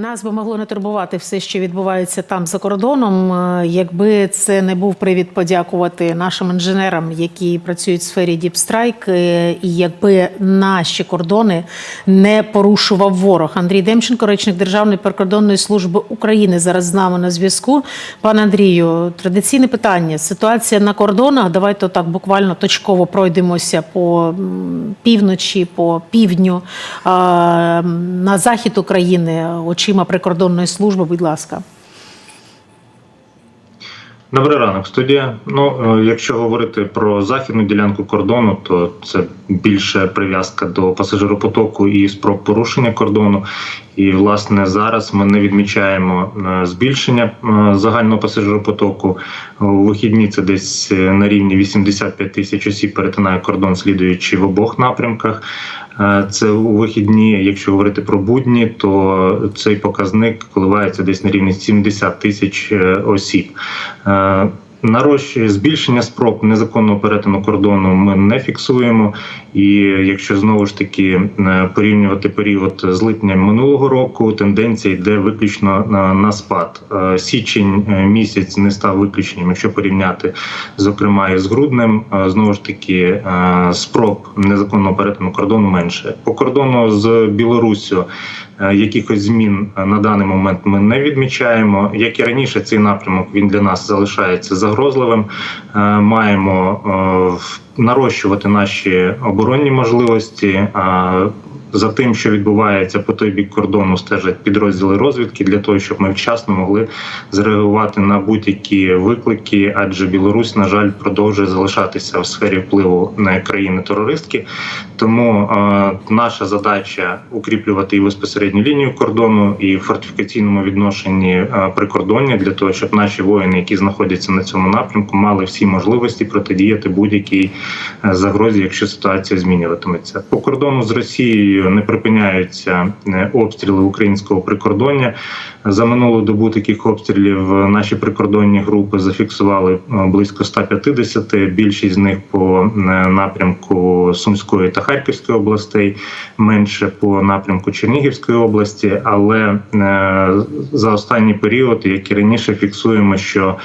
Нас би могло не турбувати все, що відбувається там за кордоном, е, якби це не був привід подякувати нашим інженерам, які працюють в сфері Діпстрайк, е, і якби наші кордони не порушував ворог. Андрій Демченко, речник Державної прикордонної служби України, зараз з нами на зв'язку. Пане Андрію, традиційне питання: ситуація на кордонах. Давайте так буквально точково пройдемося по півночі, по півдню на захід України очима прикордонної служби. Будь ласка. Добрий ранок, студія. Ну, е, якщо говорити про західну ділянку кордону, то це більше прив'язка до пасажиропотоку і спроб порушення кордону. І власне зараз ми не відмічаємо е, збільшення е, загального пасажиропотоку. У вихідні це десь е, на рівні 85 тисяч осіб перетинає кордон, слідуючи в обох напрямках. Це у вихідні, якщо говорити про будні, то цей показник коливається десь на рівні 70 тисяч осіб. Нарощує збільшення спроб незаконного перетину кордону ми не фіксуємо. І якщо знову ж таки е, порівнювати період з липня минулого року, тенденція йде виключно на, спад. Е, Січень е, місяць не став виключенням, якщо порівняти зокрема із груднем, е, знову ж таки спроб незаконного перетину кордону менше. По кордону з Білоруссю якихось змін е, на даний момент ми не відмічаємо. Як і раніше, цей напрямок він для нас залишається загрозливим. Е, Маємо е, нарощувати наші оборонні можливості. За тим, що відбувається по той бік кордону, стежать підрозділи розвідки для того, щоб ми вчасно могли зреагувати на будь-які виклики, адже Білорусь, на жаль, продовжує залишатися в сфері впливу на країни-терористки. Тому е, наша задача укріплювати і безпосередню лінію кордону, і в фортифікаційному відношенні е, прикордоння для того, щоб наші воїни, які знаходяться на цьому напрямку, мали всі можливості протидіяти будь-якій е, загрозі, якщо ситуація змінюватиметься. По кордону з Росією не припиняються е, обстріли українського прикордоння. За минулу добу таких обстрілів е, наші прикордонні групи зафіксували е, близько 150, Більшість з них по напрямку Сумської та Харківської областей, менше по напрямку Чернігівської області. Але за останній період, як і раніше, фіксуємо, що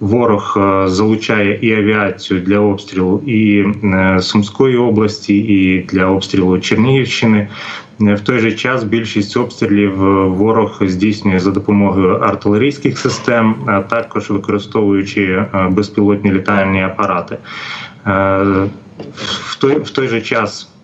Ворог е, залучає і авіацію для обстрілу і е, Сумської області, і для обстрілу Чернігівщини. Е, В той же час більшість обстрілів ворог здійснює за допомогою артилерійських систем, а також використовуючи безпілотні літальні апарати. В той, в той же час.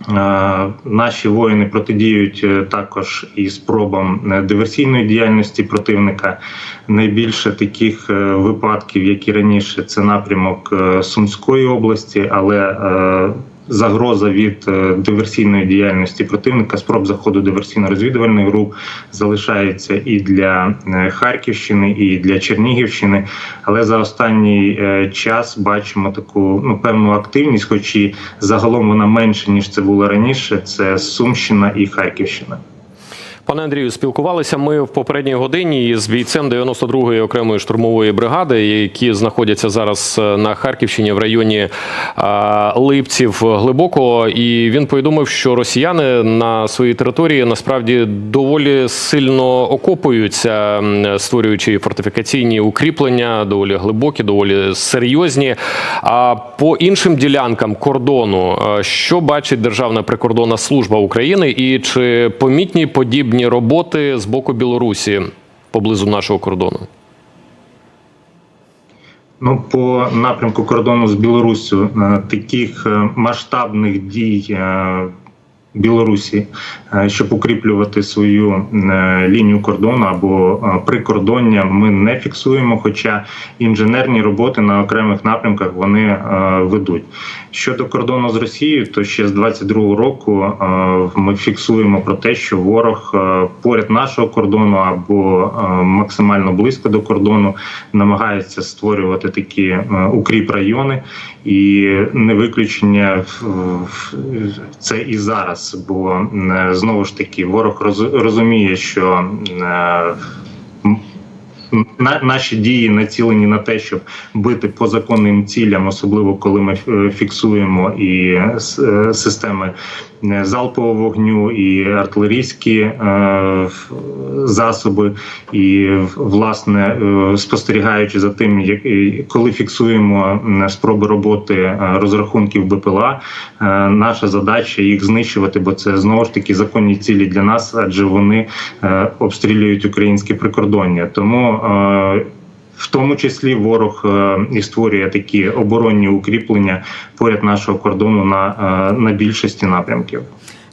Е, Наші воїни протидіють е, також і спробам е, диверсійної діяльності противника. Найбільше таких випадків, як і раніше, це напрямок Сумської області, але загроза від е, диверсійної діяльності противника, спроб заходу диверсійно-розвідувальних груп залишається і для е, Харківщини, і для Чернігівщини. Але за останній е, час бачимо таку ну певну активність, хоч і загалом вона менше ніж це було раніше. Це Сумщина і Харківщина. Пане Андрію, спілкувалися ми в попередній годині із бійцем 92-ї окремої штурмової бригади, які знаходяться зараз е, на Харківщині в районі а, Липців глибоко. І він повідомив, що росіяни на своїй території насправді доволі сильно окопуються, створюючи фортифікаційні укріплення, доволі глибокі, доволі серйозні. А по іншим ділянкам кордону, е, що бачить Державна прикордонна служба України, і чи помітні подібні роботи з боку Білорусі поблизу нашого кордону? Ну, по напрямку кордону з Білоруссю е, таких е, масштабних дій е, Білорусі, е, щоб укріплювати свою е, лінію кордону або е, прикордоння, ми не фіксуємо. Хоча інженерні роботи на окремих напрямках вони ведуть. Щодо кордону з Росією, то ще з 22-го року ми фіксуємо про те, що ворог поряд нашого кордону або максимально близько до кордону намагається створювати такі укріп райони, і не виключення це і зараз. Бо е, знову ж таки ворог розуміє, що е, на, наші дії націлені на те, щоб бити по законним цілям, особливо коли ми е, фіксуємо і е, е, системи залпового вогню, і артилерійські е, засоби, і власне е, спостерігаючи за тим, як коли фіксуємо спроби роботи розрахунків БПЛА, е, наша задача їх знищувати, бо це знову ж таки законні цілі для нас, адже вони е, обстрілюють українське прикордоння. Тому в тому числі ворог е, і створює такі оборонні укріплення поряд нашого кордону на, е, на більшості напрямків.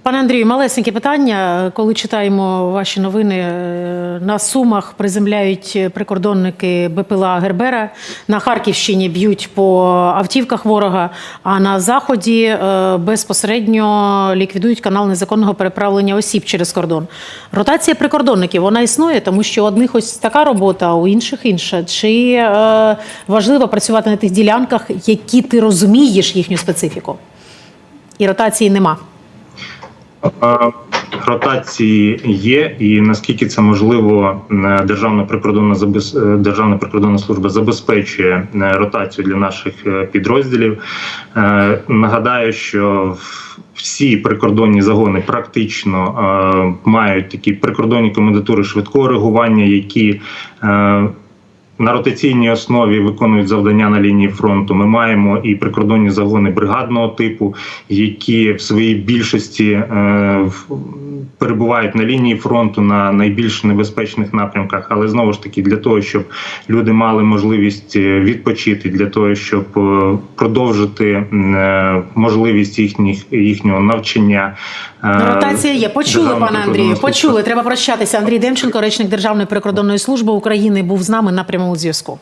Пане Андрію, малесеньке питання. Коли читаємо ваші новини, е, на Сумах приземляють прикордонники БПЛА Гербера, на Харківщині б'ють по автівках ворога, а на Заході е, безпосередньо ліквідують канал незаконного переправлення осіб через кордон. Ротація прикордонників вона існує, тому що у одних ось така робота, а у інших інша. Чи е, важливо працювати на тих ділянках, які ти розумієш їхню специфіку? І ротації нема. Ротації є, і наскільки це можливо, Державна прикордонна е, Державна прикордонна служба забезпечує е, ротацію для наших е, підрозділів. Нагадаю, що всі прикордонні загони практично мають такі прикордонні комендатури швидкого реагування, які на ротаційній основі виконують завдання на лінії фронту. Ми маємо і прикордонні загони бригадного типу, які в своїй більшості е, перебувають на лінії фронту на найбільш небезпечних напрямках. Але знову ж таки, для того, щоб люди мали можливість е, відпочити, для того, щоб е, продовжити е, можливість їхніх їхнього навчання. Ну, Ротація є. Почули, пане Андрію. Почули. Треба прощатися. Андрій Демченко, речник Державної прикордонної служби України, був з нами на прямому зв'язку.